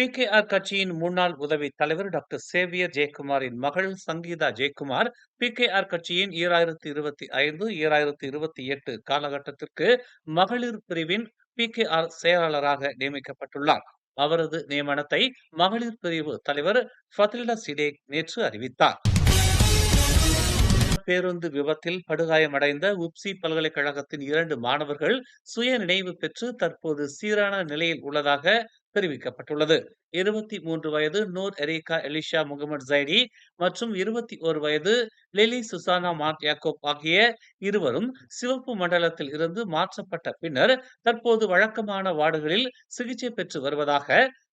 PKR கட்சியின் முன்னாள் உதவி தலைவர் டாக்டர் சேவியர் ஜெயக்குமாரின் மகள் சங்கீதா ஜெயக்குமார் பிகேஆர் கட்சியின் ஈராயிரத்தி இருபத்தி ஐந்து ஈராயிரத்தி இருபத்தி எட்டு காலகட்டத்திற்கு மகளிர் பிரிவின் பிகேஆர் செயலாளராக நியமிக்கப்பட்டுள்ளார். அவரது நியமனத்தை மகளிர் பிரிவு தலைவர் ஃபத்ரிலா சிடே நேற்று அறிவித்தார். பேருந்து விபத்தில் படுகாயமடைந்த உப்சி பல்கலைக்கழகத்தின் இரண்டு மாணவர்கள் சுய நினைவு பெற்று தற்போது சீரான நிலையில் உள்ளதாக தெரிவிக்கப்பட்டுள்ளது. இருபத்தி மூன்று வயது Nur Erika Elisha Mohamed Zaidi மற்றும் இருபத்தி ஒரு வயது லெலி சுசானா மார்க் யாக்கோப் ஆகிய இருவரும் சிவப்பு மண்டலத்தில் இருந்து மாற்றப்பட்ட பின்னர் தற்போது வழக்கமான வார்டுகளில் சிகிச்சை பெற்று வருவதாக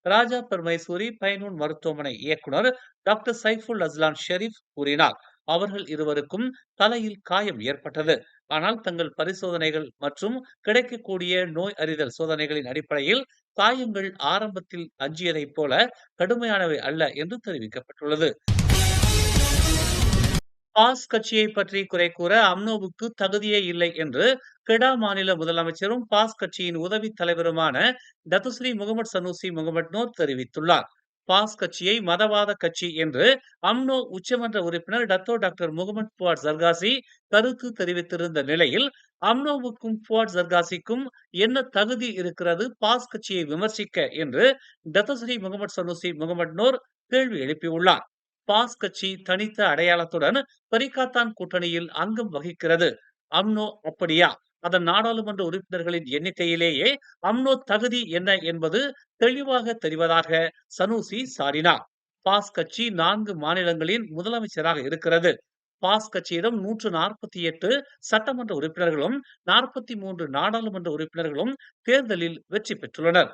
ராஜா பெர்மைசூரி பைனூன் மருத்துவமனை இயக்குனர் டாக்டர் சைஃபுல் அஸ்லான் ஷெரீப் கூறினார். அவர்கள் இருவருக்கும் தலையில் காயம் ஏற்பட்டது. ஆனால் தங்கள் பரிசோதனைகள் மற்றும் கிடைக்கக்கூடிய நோய் அறிதல் சோதனைகளின் அடிப்படையில் காயங்கள் ஆரம்பத்தில் அஞ்சியதைப் போல கடுமையானவை அல்ல என்று தெரிவிக்கப்பட்டுள்ளது. பாஸ் கட்சியை பற்றி குறை கூற அம்னோவுக்கு தகுதியே இல்லை என்று கெடா மாநில முதலமைச்சரும் பாஸ் கட்சியின் உதவி தலைவருமான தத்துஸ்ரீ முகமது சனூசி முகமட் நோர் தெரிவித்துள்ளார். பாஸ் கட்சியை மதவாத கட்சி என்று அம்னோ உச்சமன்ற உறுப்பினர் Dato doctor Mohamad Puad Zarkashi கருத்து தெரிவித்திருந்த நிலையில் அம்னோவுக்கும் புவாட் ஜர்காசிக்கும் என்ன தகுதி இருக்கிறது? பாஸ் கட்சியை விமர்சிக்க என்று Datuk Seri Mohamed Sanusi Mohamed Noor கேள்வி எழுப்பியுள்ளார். பாஸ் கட்சி தனித்த அடையாளத்துடன் பரிகாத்தான் கூட்டணியில் அங்கம் வகிக்கிறது. அம்னோ அப்படியா? அதன் நாடாளுமன்ற உறுப்பினர்களின் எண்ணிக்கையிலேயே அம்னோ தகுதி என்ன என்பது தெளிவாக தெரிவதாக சனூசி சாடினார் பாஸ் கட்சி நான்கு மாநிலங்களின் முதலமைச்சராக இருக்கிறது. பாஸ் கட்சியிடம் நூற்று நாற்பத்தி எட்டு சட்டமன்ற உறுப்பினர்களும் நாற்பத்தி மூன்று நாடாளுமன்ற உறுப்பினர்களும் தேர்தலில் வெற்றி பெற்றுள்ளனர்.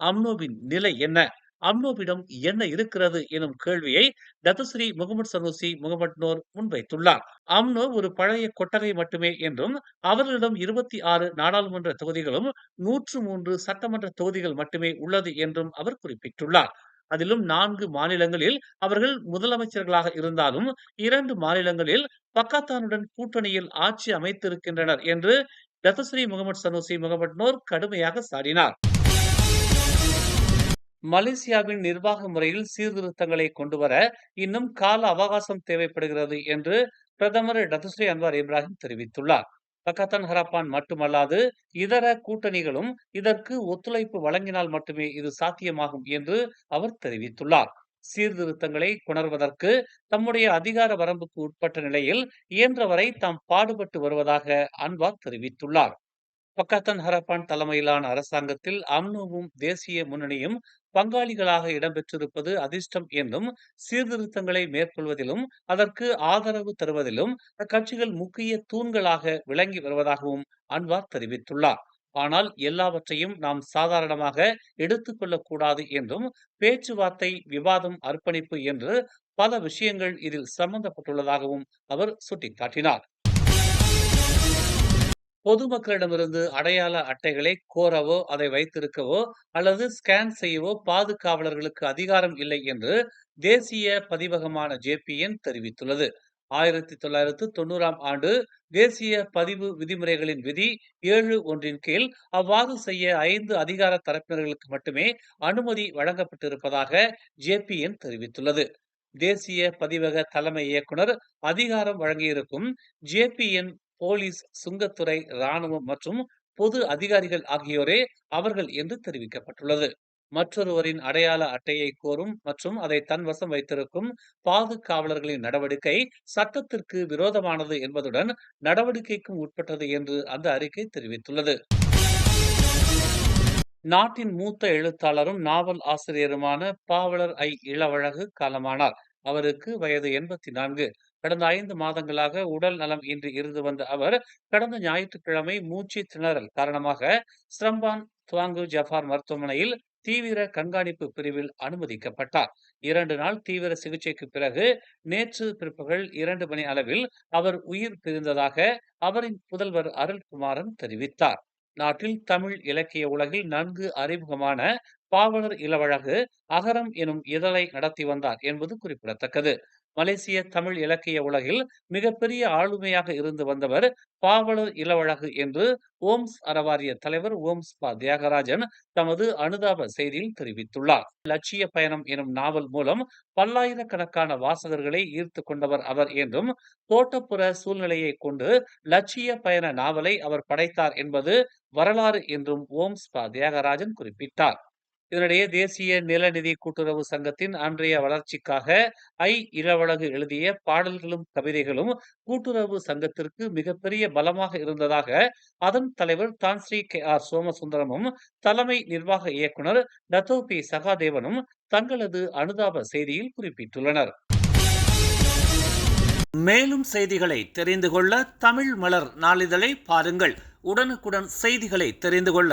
அம்னோவின் நிலை என்ன? அம்னோவிடம் என்ன இருக்கிறது எனும் கேள்வியை Datuk Seri Mohamed Sanusi Mohamed Noor முன்வைத்துள்ளார். UMNO ஒரு பழைய கொட்டகை மட்டுமே என்றும் அவர்களிடம் இருபத்தி ஆறு நாடாளுமன்ற தொகுதிகளும் நூற்று மூன்று சட்டமன்ற தொகுதிகள் மட்டுமே உள்ளது என்றும் அவர் குறிப்பிட்டுள்ளார். அதிலும் நான்கு மாநிலங்களில் அவர்கள் முதலமைச்சர்களாக இருந்தாலும் இரண்டு மாநிலங்களில் பக்காத்தானுடன் கூட்டணியில் ஆட்சி அமைத்திருக்கின்றனர் என்று தத்தஸ்ரீ முகமது சனூசி முகமது நோர் கடுமையாக சாடினார். மலேசியாவின் நிர்வாக முறையில் சீர்திருத்தங்களை கொண்டுவர இன்னும் கால அவகாசம் தேவைப்படுகிறது என்று பிரதமர் டத்துஸ்ரீ அன்வார் இப்ராஹிம் தெரிவித்துள்ளார். பக்கத்தன் ஹரப்பான் மட்டுமல்லாது இதர கூட்டணிகளும் இதற்கு ஒத்துழைப்பு வழங்கினால் மட்டுமே இது சாத்தியமாகும் என்று அவர் தெரிவித்துள்ளார். சீர்திருத்தங்களை கொணர்வதற்கு தம்முடைய அதிகார வரம்புக்கு உட்பட்ட நிலையில் இயன்றவரை தாம் பாடுபட்டு வருவதாக அன்வார் தெரிவித்துள்ளார். பக்காத்தன் ஹரப்பான் தலைமையிலான அரசாங்கத்தில் அம்னோவும் தேசிய முன்னணியும் பங்காளிகளாக இடம்பெற்றிருப்பது அதிர்ஷ்டம் என்றும் சீர்திருத்தங்களை மேற்கொள்வதிலும் அதற்கு ஆதரவு தருவதிலும் அக்கட்சிகள் முக்கிய தூண்களாக விளங்கி வருவதாகவும் அன்வார் தெரிவித்துள்ளார். ஆனால் எல்லாவற்றையும் நாம் சாதாரணமாக எடுத்துக்கொள்ளக் கூடாது என்றும் பேச்சுவார்த்தை விவாதம் அர்ப்பணிப்பு என்று பல விஷயங்கள் இதில் சம்பந்தப்பட்டுள்ளதாகவும் அவர் சுட்டிக்காட்டினார். பொதுமக்களிடமிருந்து அடையாள அட்டைகளை கோரவோ அதை வைத்திருக்கவோ அல்லது ஸ்கேன் செய்யவோ பாதுகாவலர்களுக்கு அதிகாரம் இல்லை என்று தேசிய பதிவகமான ஜேபிஎன் தெரிவித்துள்ளது. ஆயிரத்தி தொள்ளாயிரத்து தொண்ணூறாம் ஆண்டு தேசிய பதிவு விதிமுறைகளின் விதி ஏழு ஒன்றின் கீழ் அவ்வாறு செய்ய ஐந்து அதிகார தரப்பினர்களுக்கு மட்டுமே அனுமதி வழங்கப்பட்டிருப்பதாக ஜேபிஎன் தெரிவித்துள்ளது. தேசிய பதிவக தலைமை இயக்குனர் அதிகாரம் வழங்கியிருக்கும் ஜேபிஎன் போலீஸ் சுங்கத்துறை ராணுவம் மற்றும் பொது அதிகாரிகள் ஆகியோரே அவர்கள் என்று தெரிவிக்கப்பட்டுள்ளது. மற்றொருவரின் அடையாள அட்டையை கோரும் மற்றும் அதை தன் வசம் வைத்திருக்கும் பாதுகாவலர்களின் நடவடிக்கை சட்டத்திற்கு விரோதமானது என்பதுடன் நடவடிக்கைக்கும் உட்பட்டது என்று அந்த அறிக்கை தெரிவித்துள்ளது. நாட்டின் மூத்த எழுத்தாளரும் நாவல் ஆசிரியருமான பாவலர் ஐ. இளவழகு காலமானார். அவருக்கு வயது எண்பத்தி நான்கு. கடந்த ஐந்து மாதங்களாக உடல் நலம் இன்றி இருந்து வந்த அவர் கடந்த ஞாயிற்றுக்கிழமை மூச்சு திணறல் காரணமாக ஸ்ரம்பான் துவாங்கு ஜஃபார் மருத்துவமனையில் தீவிர கண்காணிப்பு பிரிவில் அனுமதிக்கப்பட்டார். இரண்டு நாள் தீவிர சிகிச்சைக்கு பிறகு நேற்று பிற்பகல் இரண்டு மணி அளவில் அவர் உயிர் பிரிந்ததாக அவரின் புதல்வர் அருள்குமாரன் தெரிவித்தார். நாட்டில் தமிழ் இலக்கிய உலகில் நன்கு அறிமுகமான பாவலர் இளவழகு அகரம் எனும் இதழை நடத்தி வந்தார் என்பது குறிப்பிடத்தக்கது. மலேசிய தமிழ் இலக்கிய உலகில் மிகப்பெரிய ஆளுமையாக இருந்து வந்தவர் பாவலர் இளவழகு என்று ஓம்ஸ் அறவாரிய தலைவர் ஓம்ஸ் பா. தியாகராஜன் தமது அனுதாப செய்தியில் தெரிவித்துள்ளார். லட்சிய பயணம் எனும் நாவல் மூலம் பல்லாயிரக்கணக்கான வாசகர்களை ஈர்த்து கொண்டவர் அவர் என்றும் தோட்டப்புற சூழ்நிலையை கொண்டு லட்சிய பயண நாவலை அவர் படைத்தார் என்பது வரலாறு என்றும் ஓம்ஸ் பா. தியாகராஜன் குறிப்பிட்டார். இதனிடையே தேசிய நிலநிதி கூட்டுறவு சங்கத்தின் அன்றைய வளர்ச்சிக்காக ஐ இளவழகு எழுதிய பாடல்களும் கவிதைகளும் கூட்டுறவு சங்கத்திற்கு மிகப்பெரிய பலமாக இருந்ததாக அதன் தலைவர் தான்ஸ்ரீ கே ஆர் சோமசுந்தரமும் தலைமை நிர்வாக இயக்குனர் டத்தோ பி சகாதேவனும் தங்களது அனுதாப செய்தியில் குறிப்பிட்டுள்ளனர். மேலும் செய்திகளை தெரிந்து கொள்ள தமிழ் மலர் நாளிதழை பாருங்கள். உடனுக்குடன் செய்திகளை தெரிந்து கொள்ள